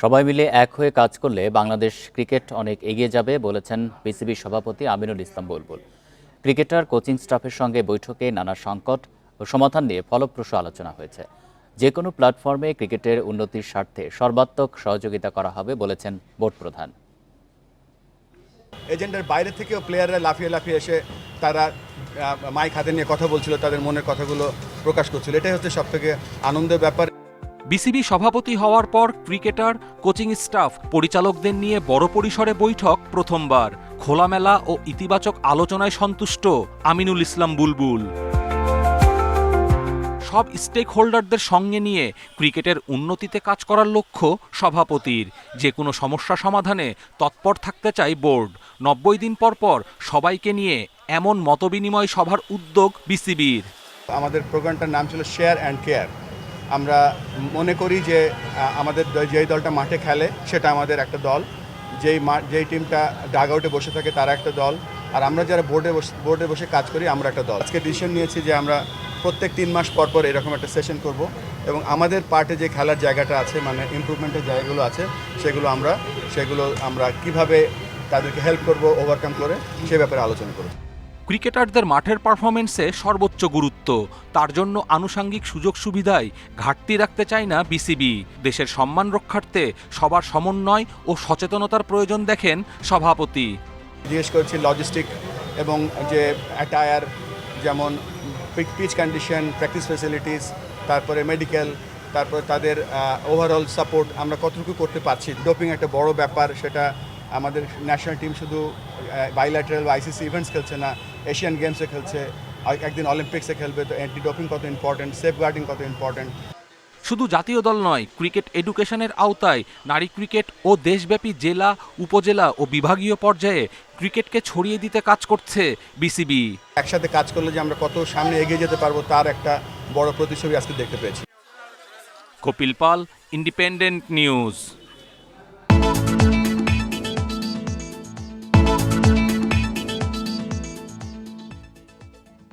সবাই মিলে এক হয়ে কাজ করলে বাংলাদেশ ক্রিকেট অনেক এগিয়ে যাবে, বলেছেন বিসিবি সভাপতি আমিনুল ইসলাম বুলবুল। ক্রিকেটার, কোচিং স্টাফের সঙ্গে বৈঠকে নানা সংকট ও সমাধান নিয়ে ফলপ্রসূ আলোচনা হয়েছে। যে কোনো প্ল্যাটফর্মে ক্রিকেটের উন্নতির স্বার্থে সর্বাত্মক সহযোগিতা করা হবে, বলেছেন বোর্ড প্রধান। এজেন্ডার বাইরে থেকেও প্লেয়াররা লাফিয়ে লাফিয়ে এসে তারা মাইক হাতে নিয়ে কথা বলছিল, তাদের মনের কথাগুলো প্রকাশ করছিল। এটাই হচ্ছে সব থেকে আনন্দের ব্যাপার। বিসিবি সভাপতি হওয়ার পর ক্রিকেটার, কোচিং স্টাফ, পরিচালকদের নিয়ে বড় পরিসরে বৈঠক প্রথমবার। খোলামেলা ও ইতিবাচক আলোচনায় সন্তুষ্ট আমিনুল ইসলাম বুলবুল। সব স্টেক হোল্ডারদের সঙ্গে নিয়ে ক্রিকেটের উন্নতিতে কাজ করার লক্ষ্য সভাপতির। যে কোনো সমস্যা সমাধানে তৎপর থাকতে চাই বোর্ড। নব্বই দিন পর পর সবাইকে নিয়ে এমন মতবিনিময় সভার উদ্যোগ বিসিবির। আমাদের প্রোগ্রামটার নাম ছিল শেয়ার অ্যান্ড কেয়ার। আমরা মনে করি যে আমাদের যেই দলটা মাঠে খেলে, সেটা আমাদের একটা দল। যেই যেই টিমটা ডাগ আউটে বসে থাকে, তারা একটা দল। আর আমরা যারা বোর্ডে বসে বোর্ডে বসে কাজ করি, আমরা একটা দল। আজকে ডিসিশন নিয়েছি যে, আমরা প্রত্যেক তিন মাস পর পর এরকম একটা সেশন করব। এবং আমাদের পার্টে যে খেলার জায়গাটা আছে মানে ইমপ্রুভমেন্টের জায়গাগুলো আছে, সেগুলো আমরা সেগুলো আমরা কীভাবে তাদেরকে হেল্প করব ওভারকাম করে, সে ব্যাপারে আলোচনা করব। ক্রিকেটারদের মাঠের পারফরমেন্সে সর্বোচ্চ গুরুত্ব। তার জন্য আনুষাঙ্গিক সুযোগ সুবিধায় ঘাটতি রাখতে চায় না বিসিবি। দেশের সম্মান রক্ষার্থে সবার সমন্বয় ও সচেতনতার প্রয়োজন দেখেন সভাপতি। জিজ্ঞেস করছি লজিস্টিক এবং যে অ্যাটায়ার যেমন পিচ কন্ডিশন প্র্যাকটিস ফেসিলিটিস তারপরে মেডিকেল তারপরে তাদের ওভারঅল সাপোর্ট আমরা কতটুকু করতে পারছি। ডোপিং একটা বড় ব্যাপার, সেটা আমাদের ন্যাশনাল টিম শুধু বাইল্যাটারাল বা আইসিসি ইভেন্টস খেলছে না এশিয়ান গেমসে খেলছে একদিন অলিম্পিক্সে খেলবে তো অ্যান্টি ডোপিং কত ইম্পর্টেন্ট সেফ গার্ডিং কত ইম্পর্টেন্ট শুধু জাতীয় দল নয় ক্রিকেট এডুকেশনের আওতায় নারী ক্রিকেট ও দেশব্যাপী জেলা উপজেলা ও বিভাগীয় পর্যায়ে ক্রিকেটকে ছড়িয়ে দিতে কাজ করছে বিসিবি একসাথে কাজ করলে যে আমরা কত সামনে এগিয়ে যেতে পারব তার একটা বড় প্রতিচ্ছবি আজকে দেখতে পেয়েছি। কপিল পাল ইন্ডিপেন্ডেন্ট নিউজ